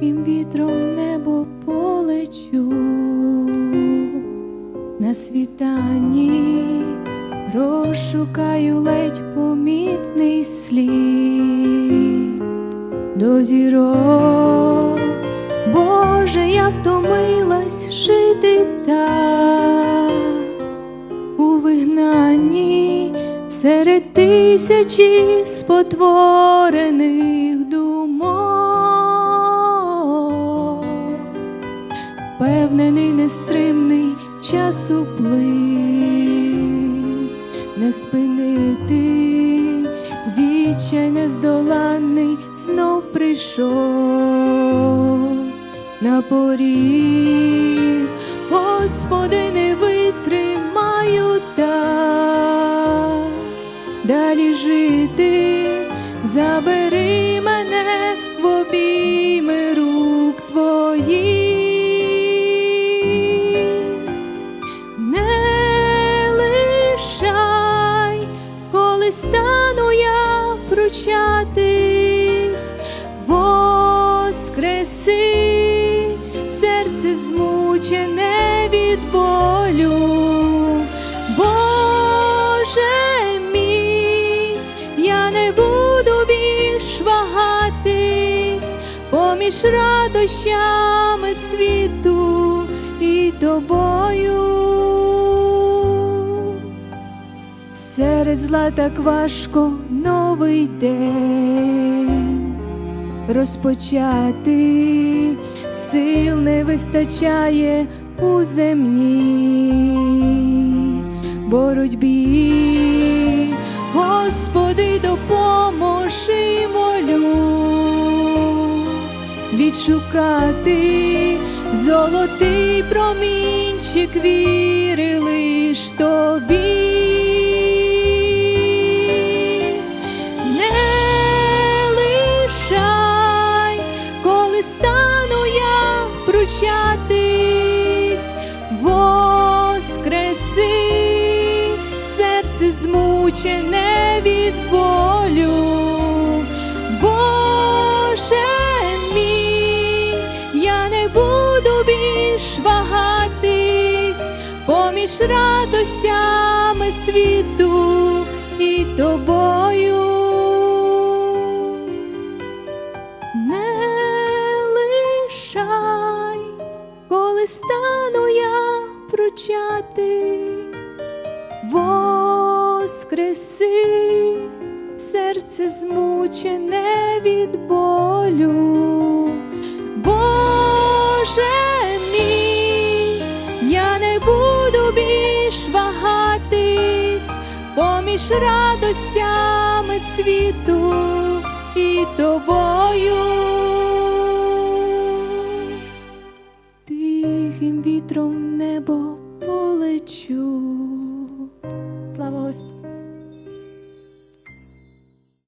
їм вітром небо полечу. На світанні розшукаю ледь помітний слід. До зірок, Боже, я втомилась жити так. У вигнанні серед тисячі спотворених дух. Нестримний часу плин, не спинити, відчай нездоланний знов прийшов. На поріг, Господи, не витримаю так. Далі жити, забери мене стану я пручатись, воскреси серце змучене від болю. Боже мій, я не буду більш вагатись поміж радощами світу і тобою. Серед зла так важко новий день розпочати, сил не вистачає у земній боротьбі, Господи, допоможи молю. Відшукати золотий промінчик віри лиш тобі. Пручатись, воскреси серце змучене від болю. Боже мій, я не буду більш вагатись поміж радостями світу і тобою. початись, воскреси, серце змучене від болю, Боже мій, я не буду більш вагатись, поміж радостями світу і тобою. тихим Вітром небо you